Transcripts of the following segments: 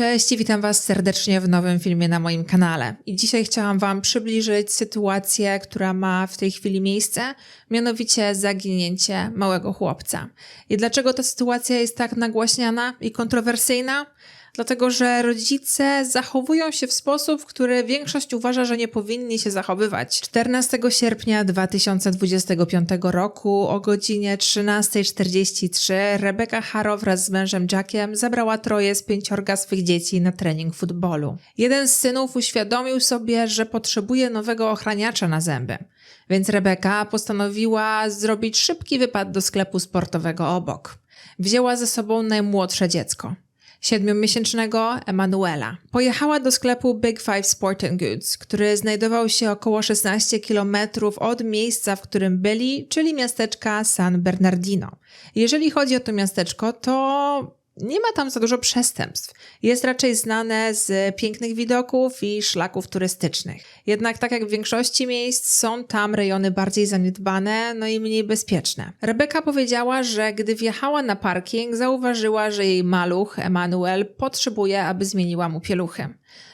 Cześć i witam Was serdecznie w nowym filmie na moim kanale. I dzisiaj chciałam Wam przybliżyć sytuację, która ma w tej chwili miejsce, mianowicie zaginięcie małego chłopca. I dlaczego ta sytuacja jest tak nagłaśniana i kontrowersyjna? Dlatego, że rodzice zachowują się w sposób, który większość uważa, że nie powinni się zachowywać. 14 sierpnia 2025 roku o godzinie 13.43 Rebeka Harrow wraz z mężem Jackiem zabrała troje z pięciorga swych dzieci na trening futbolu. Jeden z synów uświadomił sobie, że potrzebuje nowego ochraniacza na zęby. Więc Rebeka postanowiła zrobić szybki wypad do sklepu sportowego obok. Wzięła ze sobą najmłodsze dziecko siedmiomiesięcznego Emanuela. Pojechała do sklepu Big Five Sporting Goods, który znajdował się około 16 km od miejsca, w którym byli, czyli miasteczka San Bernardino. Jeżeli chodzi o to miasteczko, to nie ma tam za dużo przestępstw. Jest raczej znane z pięknych widoków i szlaków turystycznych. Jednak tak jak w większości miejsc są tam rejony bardziej zaniedbane, no i mniej bezpieczne. Rebeka powiedziała, że gdy wjechała na parking, zauważyła, że jej maluch, Emanuel, potrzebuje, aby zmieniła mu pieluchy.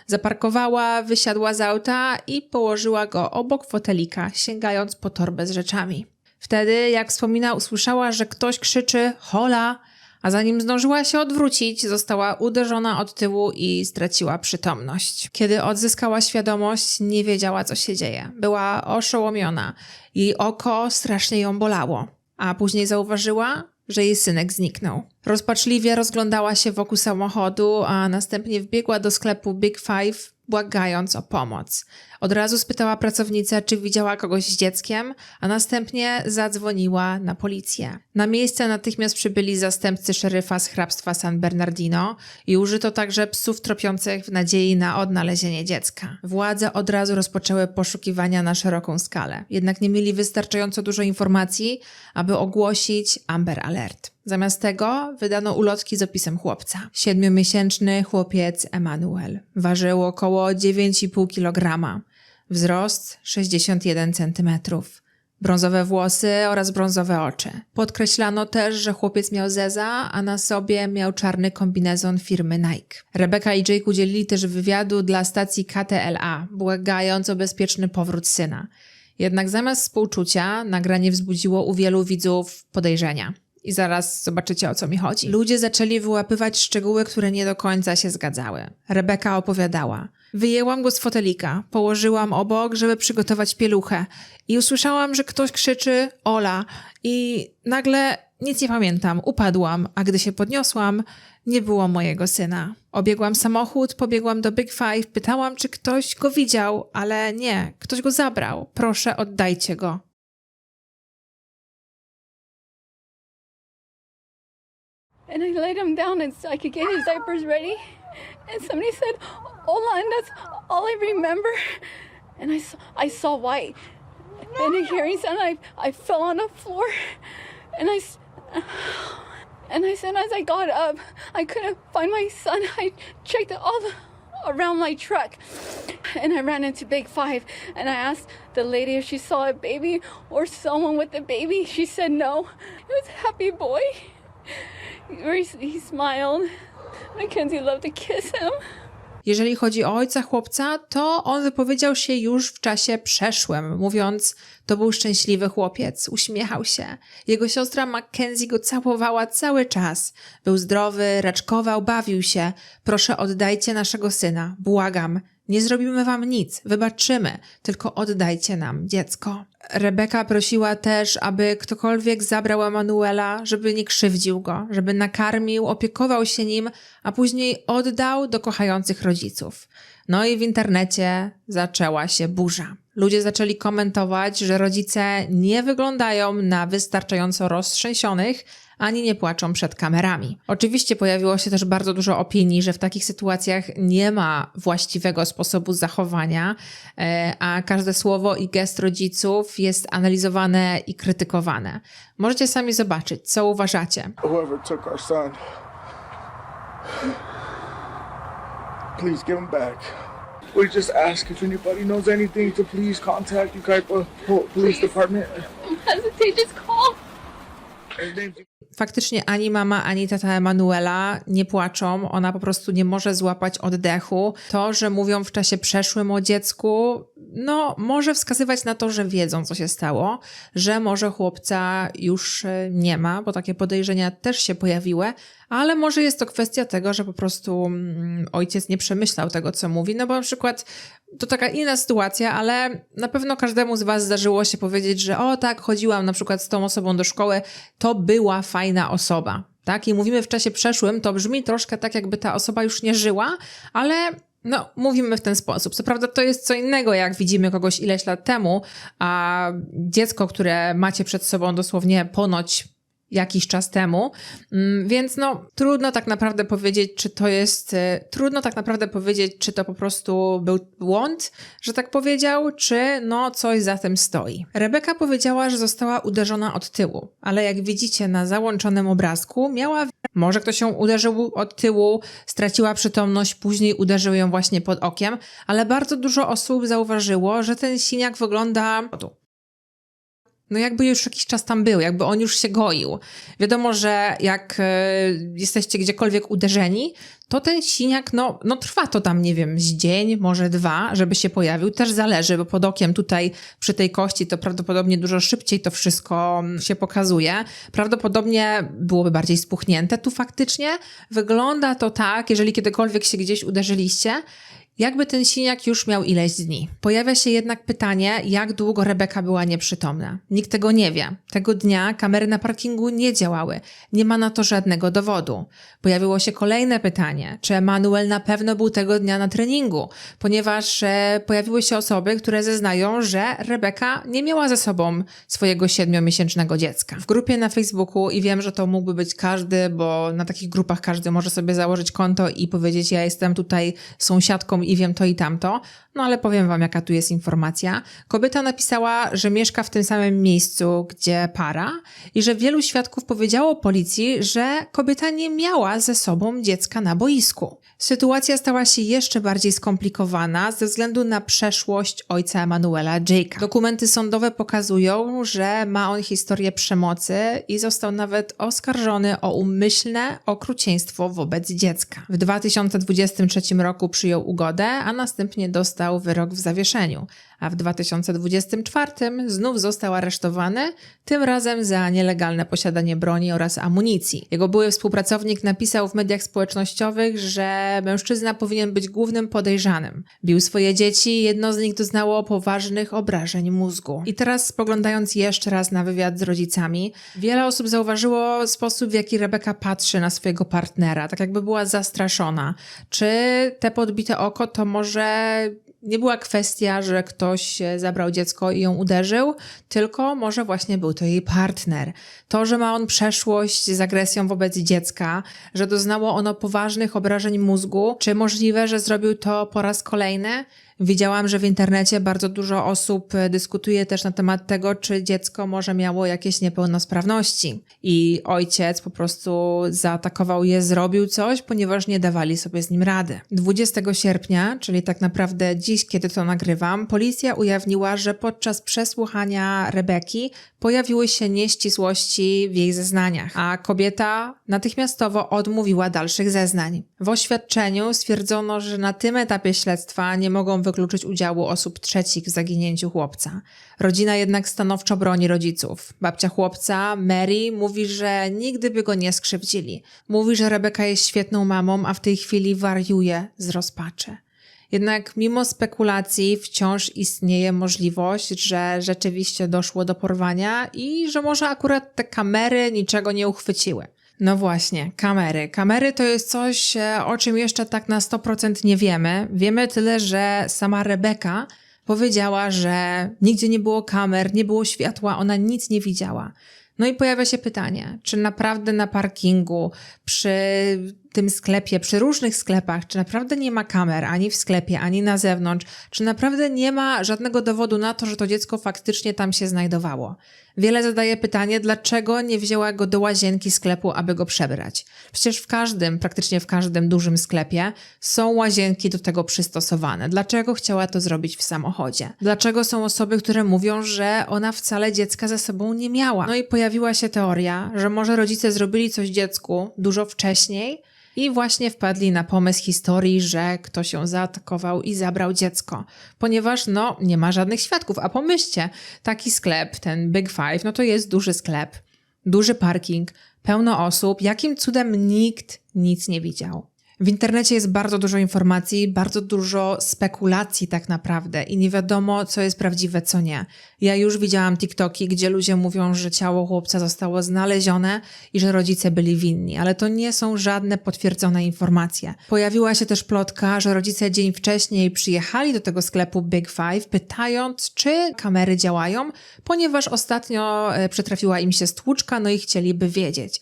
Zaparkowała, wysiadła z auta i położyła go obok fotelika, sięgając po torbę z rzeczami. Wtedy, jak wspomina, usłyszała, że ktoś krzyczy hola, a zanim zdążyła się odwrócić, została uderzona od tyłu i straciła przytomność. Kiedy odzyskała świadomość, nie wiedziała, co się dzieje. Była oszołomiona. Jej oko strasznie ją bolało, a później zauważyła, że jej synek zniknął. Rozpaczliwie rozglądała się wokół samochodu, a następnie wbiegła do sklepu Big Five, błagając o pomoc. Od razu spytała pracownicę, czy widziała kogoś z dzieckiem, a następnie zadzwoniła na policję. Na miejsce natychmiast przybyli zastępcy szeryfa z hrabstwa San Bernardino i użyto także psów tropiących w nadziei na odnalezienie dziecka. Władze od razu rozpoczęły poszukiwania na szeroką skalę, jednak nie mieli wystarczająco dużo informacji, aby ogłosić Amber Alert. Zamiast tego wydano ulotki z opisem chłopca. Siedmiomiesięczny chłopiec Emanuel. Ważył około 9,5 kg. Wzrost 61 cm. Brązowe włosy oraz brązowe oczy. Podkreślano też, że chłopiec miał zeza, a na sobie miał czarny kombinezon firmy Nike. Rebeka i Jake udzielili też wywiadu dla stacji KTLA, błagając o bezpieczny powrót syna. Jednak zamiast współczucia, nagranie wzbudziło u wielu widzów podejrzenia. I zaraz zobaczycie o co mi chodzi. Ludzie zaczęli wyłapywać szczegóły, które nie do końca się zgadzały. Rebeka opowiadała. Wyjęłam go z fotelika, położyłam obok, żeby przygotować pieluchę i usłyszałam, że ktoś krzyczy Ola i nagle nic nie pamiętam, upadłam, a gdy się podniosłam, nie było mojego syna. Obiegłam samochód, pobiegłam do Big Five, pytałam, czy ktoś go widział, ale nie, ktoś go zabrał. Proszę, oddajcie go. And I laid him down and so I could get his diapers ready. And somebody said, "Hola," and that's all I remember. And I saw, I saw white. And a hearing sound, I, I fell on the floor. And I, and I said, as I got up, I couldn't find my son. I checked all the, around my truck. And I ran into Big Five. And I asked the lady if she saw a baby or someone with a baby. She said no. It was a happy boy. He, smiled. Mackenzie loved to kiss him. Jeżeli chodzi o ojca chłopca, to on wypowiedział się już w czasie przeszłym, mówiąc, to był szczęśliwy chłopiec, uśmiechał się. Jego siostra Mackenzie go całowała cały czas. Był zdrowy, raczkował, bawił się. Proszę oddajcie naszego syna, błagam. Nie zrobimy wam nic, wybaczymy, tylko oddajcie nam dziecko. Rebeka prosiła też, aby ktokolwiek zabrał Emanuela, żeby nie krzywdził go, żeby nakarmił, opiekował się nim, a później oddał do kochających rodziców. No i w internecie zaczęła się burza. Ludzie zaczęli komentować, że rodzice nie wyglądają na wystarczająco roztrzęsionych, ani nie płaczą przed kamerami. Oczywiście pojawiło się też bardzo dużo opinii, że w takich sytuacjach nie ma właściwego sposobu zachowania, e, a każde słowo i gest rodziców jest analizowane i krytykowane. Możecie sami zobaczyć, co uważacie. whoever took our son, please give him back. We just ask if anybody knows anything to please contact Ukaipa uh, Po- Police Department. Don't hesitate, just call. Faktycznie ani mama, ani tata Emanuela nie płaczą, ona po prostu nie może złapać oddechu. To, że mówią w czasie przeszłym o dziecku, no może wskazywać na to, że wiedzą, co się stało, że może chłopca już e, nie ma, bo takie podejrzenia też się pojawiły, ale może jest to kwestia tego, że po prostu mm, ojciec nie przemyślał tego, co mówi, no bo na przykład to taka inna sytuacja, ale na pewno każdemu z Was zdarzyło się powiedzieć, że o tak, chodziłam na przykład z tą osobą do szkoły, to była fajna osoba. Tak? I mówimy w czasie przeszłym, to brzmi troszkę tak, jakby ta osoba już nie żyła, ale no, mówimy w ten sposób. Co prawda, to jest co innego, jak widzimy kogoś ileś lat temu, a dziecko, które macie przed sobą dosłownie ponoć jakiś czas temu, Mm, więc no trudno tak naprawdę powiedzieć, czy to jest, e, trudno tak naprawdę powiedzieć, czy to po prostu był błąd, że tak powiedział, czy no coś za tym stoi. Rebeka powiedziała, że została uderzona od tyłu, ale jak widzicie na załączonym obrazku, miała może ktoś ją uderzył od tyłu, straciła przytomność, później uderzył ją właśnie pod okiem, ale bardzo dużo osób zauważyło, że ten siniak wygląda no jakby już jakiś czas tam był, jakby on już się goił. Wiadomo, że jak e, jesteście gdziekolwiek uderzeni, to ten siniak, no, no trwa to tam, nie wiem, z dzień, może dwa, żeby się pojawił. Też zależy, bo pod okiem tutaj przy tej kości to prawdopodobnie dużo szybciej to wszystko mm, się pokazuje. Prawdopodobnie byłoby bardziej spuchnięte. Tu faktycznie wygląda to tak, jeżeli kiedykolwiek się gdzieś uderzyliście, jakby ten siniak już miał ileś dni. Pojawia się jednak pytanie, jak długo Rebeka była nieprzytomna. Nikt tego nie wie. Tego dnia kamery na parkingu nie działały. Nie ma na to żadnego dowodu. Pojawiło się kolejne pytanie, czy Emanuel na pewno był tego dnia na treningu, ponieważ e, pojawiły się osoby, które zeznają, że Rebeka nie miała ze sobą swojego siedmiomiesięcznego dziecka. W grupie na Facebooku i wiem, że to mógłby być każdy, bo na takich grupach każdy może sobie założyć konto i powiedzieć, ja jestem tutaj sąsiadką i wiem to i tamto, no ale powiem wam, jaka tu jest informacja. Kobieta napisała, że mieszka w tym samym miejscu, gdzie para i że wielu świadków powiedziało policji, że kobieta nie miała ze sobą dziecka na boisku. Sytuacja stała się jeszcze bardziej skomplikowana ze względu na przeszłość ojca Emanuela Jake'a. Dokumenty sądowe pokazują, że ma on historię przemocy i został nawet oskarżony o umyślne okrucieństwo wobec dziecka. W 2023 roku przyjął ugodę, a następnie dostał wyrok w zawieszeniu a w 2024 znów został aresztowany, tym razem za nielegalne posiadanie broni oraz amunicji. Jego były współpracownik napisał w mediach społecznościowych, że mężczyzna powinien być głównym podejrzanym. Bił swoje dzieci, jedno z nich doznało poważnych obrażeń mózgu. I teraz spoglądając jeszcze raz na wywiad z rodzicami, wiele osób zauważyło sposób, w jaki Rebeka patrzy na swojego partnera, tak jakby była zastraszona. Czy te podbite oko to może nie była kwestia, że ktoś zabrał dziecko i ją uderzył, tylko może właśnie był to jej partner. To, że ma on przeszłość z agresją wobec dziecka, że doznało ono poważnych obrażeń mózgu, czy możliwe, że zrobił to po raz kolejny? Widziałam, że w internecie bardzo dużo osób e, dyskutuje też na temat tego, czy dziecko może miało jakieś niepełnosprawności. I ojciec po prostu zaatakował je, zrobił coś, ponieważ nie dawali sobie z nim rady. 20 sierpnia, czyli tak naprawdę dziś, kiedy to nagrywam, policja ujawniła, że podczas przesłuchania Rebeki pojawiły się nieścisłości w jej zeznaniach, a kobieta natychmiastowo odmówiła dalszych zeznań. W oświadczeniu stwierdzono, że na tym etapie śledztwa nie mogą wykluczyć udziału osób trzecich w zaginięciu chłopca. Rodzina jednak stanowczo broni rodziców. Babcia chłopca, Mary, mówi, że nigdy by go nie skrzywdzili. Mówi, że Rebeka jest świetną mamą, a w tej chwili wariuje z rozpaczy. Jednak mimo spekulacji wciąż istnieje możliwość, że rzeczywiście doszło do porwania i że może akurat te kamery niczego nie uchwyciły. No właśnie, kamery. Kamery to jest coś, e, o czym jeszcze tak na 100% nie wiemy. Wiemy tyle, że sama Rebeka powiedziała, że nigdzie nie było kamer, nie było światła, ona nic nie widziała. No i pojawia się pytanie, czy naprawdę na parkingu, przy tym sklepie, przy różnych sklepach, czy naprawdę nie ma kamer ani w sklepie, ani na zewnątrz, czy naprawdę nie ma żadnego dowodu na to, że to dziecko faktycznie tam się znajdowało. Wiele zadaje pytanie, dlaczego nie wzięła go do łazienki sklepu, aby go przebrać. Przecież w każdym, praktycznie w każdym dużym sklepie są łazienki do tego przystosowane. Dlaczego chciała to zrobić w samochodzie? Dlaczego są osoby, które mówią, że ona wcale dziecka ze sobą nie miała? No i pojawiła się teoria, że może rodzice zrobili coś dziecku dużo wcześniej, i właśnie wpadli na pomysł historii, że ktoś ją zaatakował i zabrał dziecko. Ponieważ no, nie ma żadnych świadków. A pomyślcie, taki sklep, ten Big Five, no to jest duży sklep, duży parking, pełno osób. Jakim cudem nikt nic nie widział? W internecie jest bardzo dużo informacji, bardzo dużo spekulacji tak naprawdę i nie wiadomo, co jest prawdziwe, co nie. Ja już widziałam TikToki, gdzie ludzie mówią, że ciało chłopca zostało znalezione i że rodzice byli winni, ale to nie są żadne potwierdzone informacje. Pojawiła się też plotka, że rodzice dzień wcześniej przyjechali do tego sklepu Big Five, pytając, czy kamery działają, ponieważ ostatnio e, przytrafiła im się stłuczka, no i chcieliby wiedzieć.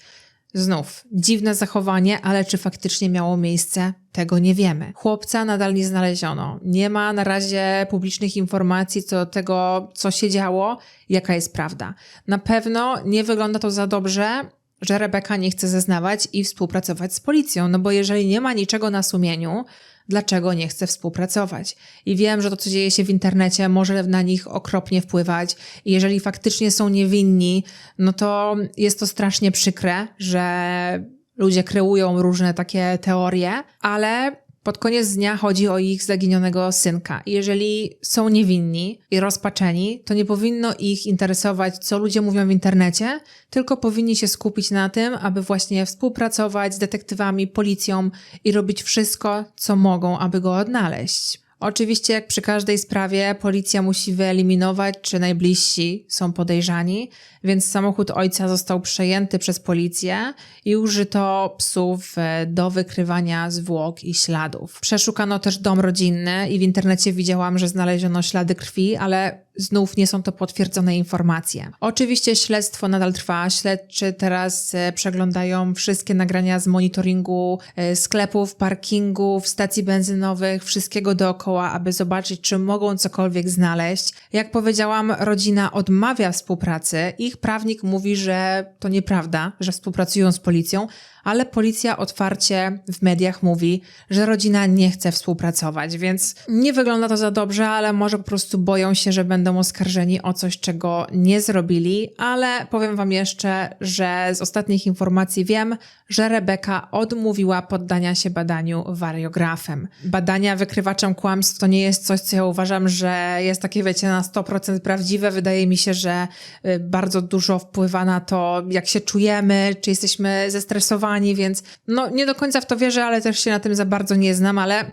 Znów, dziwne zachowanie, ale czy faktycznie miało miejsce, tego nie wiemy. Chłopca nadal nie znaleziono. Nie ma na razie publicznych informacji co do tego, co się działo, jaka jest prawda. Na pewno nie wygląda to za dobrze, że Rebeka nie chce zeznawać i współpracować z policją, no bo jeżeli nie ma niczego na sumieniu, dlaczego nie chce współpracować. I wiem, że to, co dzieje się w internecie, może na nich okropnie wpływać. I jeżeli faktycznie są niewinni, no to jest to strasznie przykre, że ludzie kreują różne takie teorie, ale pod koniec dnia chodzi o ich zaginionego synka. Jeżeli są niewinni i rozpaczeni, to nie powinno ich interesować, co ludzie mówią w internecie, tylko powinni się skupić na tym, aby właśnie współpracować z detektywami, policją i robić wszystko, co mogą, aby go odnaleźć. Oczywiście, jak przy każdej sprawie, policja musi wyeliminować, czy najbliżsi są podejrzani, więc samochód ojca został przejęty przez policję i użyto psów e, do wykrywania zwłok i śladów. Przeszukano też dom rodzinny i w internecie widziałam, że znaleziono ślady krwi, ale znów nie są to potwierdzone informacje. Oczywiście śledztwo nadal trwa. Śledczy teraz e, przeglądają wszystkie nagrania z monitoringu e, sklepów, parkingów, stacji benzynowych, wszystkiego dookoła, aby zobaczyć, czy mogą cokolwiek znaleźć. Jak powiedziałam, rodzina odmawia współpracy. Ich prawnik mówi, że to nieprawda, że współpracują z policją, ale policja otwarcie w mediach mówi, że rodzina nie chce współpracować, więc nie wygląda to za dobrze, ale może po prostu boją się, że będą oskarżeni o coś, czego nie zrobili, ale powiem wam jeszcze, że z ostatnich informacji wiem, że Rebeka odmówiła poddania się badaniu wariografem. Badania wykrywaczem kłamstw to nie jest coś, co ja uważam, że jest takie, wiecie, na 100% prawdziwe. Wydaje mi się, że y, bardzo dużo wpływa na to, jak się czujemy, czy jesteśmy zestresowani, więc no nie do końca w to wierzę, ale też się na tym za bardzo nie znam, ale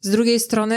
z drugiej strony,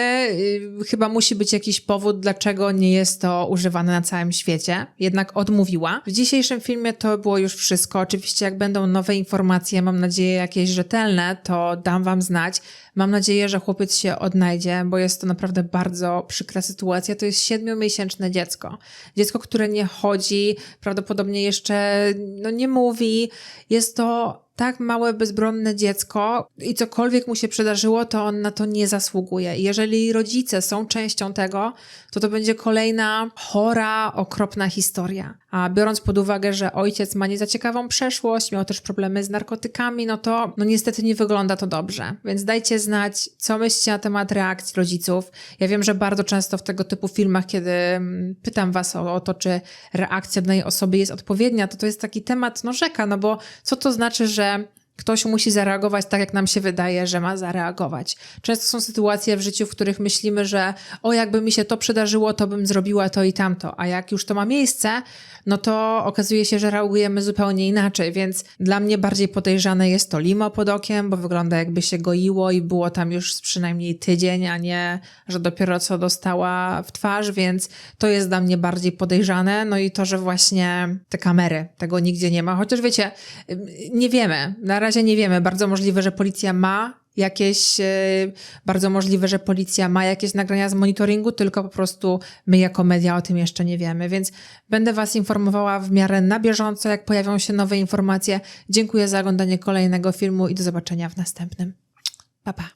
y, chyba musi być jakiś powód, dlaczego nie jest to używane na całym świecie. Jednak odmówiła. W dzisiejszym filmie to było już wszystko. Oczywiście, jak będą nowe informacje, mam nadzieję jakieś rzetelne, to dam Wam znać. Mam nadzieję, że chłopiec się odnajdzie, bo jest to naprawdę bardzo przykra sytuacja. To jest siedmiomiesięczne dziecko. Dziecko, które nie chodzi, prawdopodobnie jeszcze no, nie mówi. Jest to tak małe, bezbronne dziecko i cokolwiek mu się przydarzyło, to on na to nie zasługuje. Jeżeli rodzice są częścią tego, to to będzie kolejna chora, okropna historia. A biorąc pod uwagę, że ojciec ma nie za ciekawą przeszłość, miał też problemy z narkotykami, no to no niestety nie wygląda to dobrze. Więc dajcie znać, co myślicie na temat reakcji rodziców. Ja wiem, że bardzo często w tego typu filmach, kiedy mm, pytam was o, o to, czy reakcja danej osoby jest odpowiednia, to to jest taki temat, no rzeka, no bo co to znaczy, że że Ktoś musi zareagować tak, jak nam się wydaje, że ma zareagować. Często są sytuacje w życiu, w których myślimy, że o, jakby mi się to przydarzyło, to bym zrobiła to i tamto. A jak już to ma miejsce, no to okazuje się, że reagujemy zupełnie inaczej. Więc dla mnie bardziej podejrzane jest to limo pod okiem, bo wygląda jakby się goiło i było tam już przynajmniej tydzień, a nie, że dopiero co dostała w twarz, więc to jest dla mnie bardziej podejrzane. No i to, że właśnie te kamery, tego nigdzie nie ma. Chociaż wiecie, nie wiemy. Na razie nie wiemy. Bardzo możliwe, że policja ma jakieś, e, bardzo możliwe, że policja ma jakieś nagrania z monitoringu, tylko po prostu my jako media o tym jeszcze nie wiemy, więc będę Was informowała w miarę na bieżąco, jak pojawią się nowe informacje. Dziękuję za oglądanie kolejnego filmu i do zobaczenia w następnym. Pa, pa.